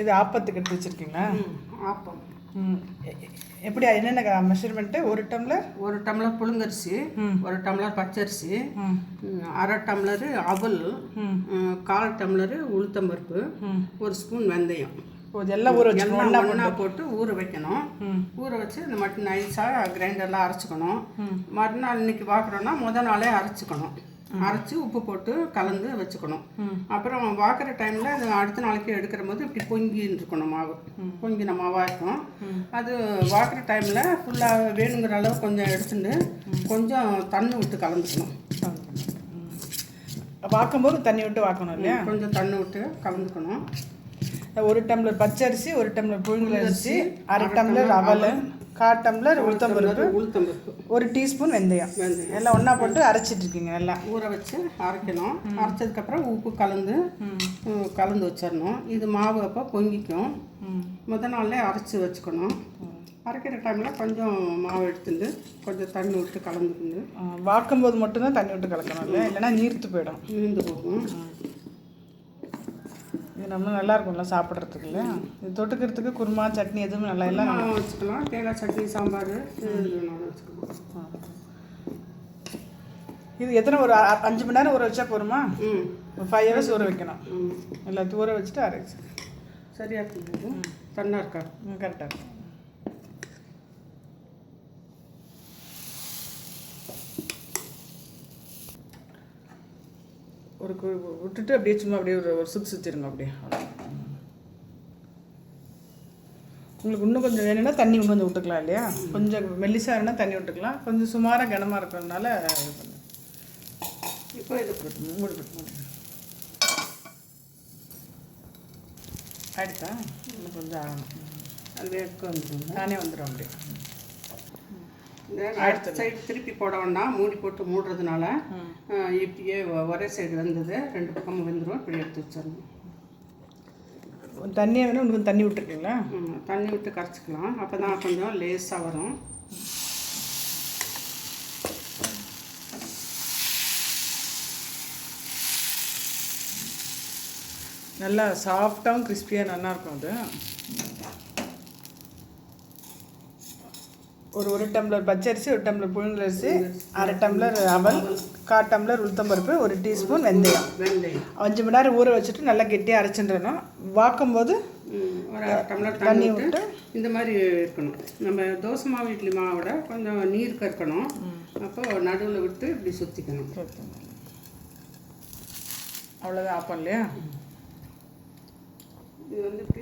இது ஆப்பத்துக்கு எடுத்து வச்சுருக்கீங்களா? ஆப்பம். எப்படி என்னென்ன மெஷர்மெண்ட்டு ஒரு டம்ளர்? ஒரு டம்ளர் புழுங்கரிசி ஒரு டம்ளர் பச்சரிசி அரை டம்ளரு அவல் கால் டம்ளரு உளுத்தம்பருப்பு. ஒரு ஸ்பூன் வெந்தயம். இதெல்லாம் ஊற ஒன்றா போட்டு. ஊற வைக்கணும். ஊற வச்சு இந்த மட்டும் நைஸாக கிரைண்டரில் அரைச்சிக்கணும். மறுநாள் இன்னைக்கு பார்க்குறோன்னா முத நாளே அரைச்சிக்கணும். அரைச்சி உப்பு போட்டு கலந்து வச்சுக்கணும். அப்புறம் வாக்குற டைமில் அது அடுத்த நாளைக்கு எடுக்கிற போது இப்படி பொங்கின்னு இருக்கணும் மாவு பொங்கின மாவாக இருக்கும். அது வாக்குற டைமில் ஃபுல்லாக வேணுங்கிற அளவு கொஞ்சம் எடுத்துட்டு கொஞ்சம் தண்ணி விட்டு கலந்துக்கணும். வாக்கும்போது தண்ணி விட்டு வாக்கணும் இல்லையா? கொஞ்சம் தண்ணி விட்டு கலந்துக்கணும். ஒரு டம்ளர் பச்சரிசி ஒரு டம்ளர் புழுங்கல் அரிசி அரை டம்ளர் அவல். கால் டம்ளர் உளுத்தம்பருப்பு உளுத்தம்பருப்பு ஒரு டீஸ்பூன் வெந்தயம். வெந்தயம். எல்லாம் ஒன்றா போட்டு அரைச்சிட்டு இருக்கீங்க நல்லா. ஊற வச்சு அரைக்கணும். அரைச்சதுக்கப்புறம் உப்பு கலந்து கலந்து வச்சிடணும். இது மாவு அப்போ பொங்கிக்கும். முத நாள்லே அரைச்சி வச்சுக்கணும். அரைக்கிற டைமில் கொஞ்சம் மாவு எடுத்துட்டு கொஞ்சம் தண்ணி விட்டு கலந்துக்கிண்டு வாக்கும்போது மட்டும்தான் தண்ணி விட்டு கலக்கணும் இல்லையா இல்லைன்னா நீர்த்து போயிடும். மீந்து போகும். இது நம்ம நல்லா இருக்கும்ல சாப்பிட்றதுக்கு இல்லையா? இது தொட்டுக்கிறதுக்கு குருமா சட்னி எதுவுமே நல்லா இல்லை. மாவு வச்சுக்கலாம். தேங்காய் சட்னி சாம்பார் இது எத்தனை ஒரு அஞ்சு மணி நேரம் ஊற வச்சா போருமா ம். ஃபைவ் ஹவர்ஸ் ஊற வைக்கணும். ம். எல்லாத்தையும் ஊற வச்சுட்டு அரைச்சி. சரியா இருக்குது தண்ணா இருக்கா கரெக்டாக இருக்கும் ஒரு கு- விட்டுட்டு அப்படியே சும்மா அப்படியே ஒரு ஒரு சுற்றி சுற்றிருங்க அப்படியே. உங்களுக்கு இன்னும் கொஞ்சம் வேணும்னா தண்ணி இன்னும் கொஞ்சம் விட்டுக்கலாம் இல்லையா? கொஞ்சம் மெல்லிசாக இருந்தால் தண்ணி விட்டுக்கலாம். கொஞ்சம் சுமாராக கனமாக இருக்கிறதுனால இது இப்போ இது மூடி போட்டு இன்னும் கொஞ்சம் ஆகணும். அது வேக்கம் வந்துடும் வந்துடும் அப்படியே. அடுத்த சைடு திருப்பி போட வேண்டாம். மூடி போட்டு மூடுறதுனால இப்படியே ஒரே சைடு வந்தது. ரெண்டு பக்கமும் வெந்துடும் இப்படி எடுத்து வச்சிடணும். தண்ணியை வேணும் உங்களுக்கு தண்ணி விட்டுருக்கீங்களா? தண்ணி விட்டு கரைச்சிக்கலாம். அப்போ தான் கொஞ்சம் லேஸாக வரும். நல்லா சாஃப்டாகவும் கிறிஸ்பியாக நல்லா இருக்கும் அது. ஒரு ஒரு டம்ளர் பச்சரிசி ஒரு டம்ளர் புழுங்கலரிசி அரை டம்ளர் அவல் கால் டம்ளர் உளுத்தம்பருப்பு ஒரு டீஸ்பூன் வெந்தயம். வெந்தயம். அஞ்சு மணி நேரம் ஊற வச்சுட்டு நல்லா கெட்டியாக அரைச்சின்றணும் வாக்கும்போது ஒரு அரை டம்ளர் தண்ணி விட்டு இந்த மாதிரி இருக்கணும். நம்ம தோசை மாவு இட்லி மாவோட கொஞ்சம் நீர் கற்கணும். அப்போ நடுவில் விட்டு இப்படி சுற்றிக்கணும் அவ்வளோதான் ஆப்பம் இல்லையா இது வந்து இப்படி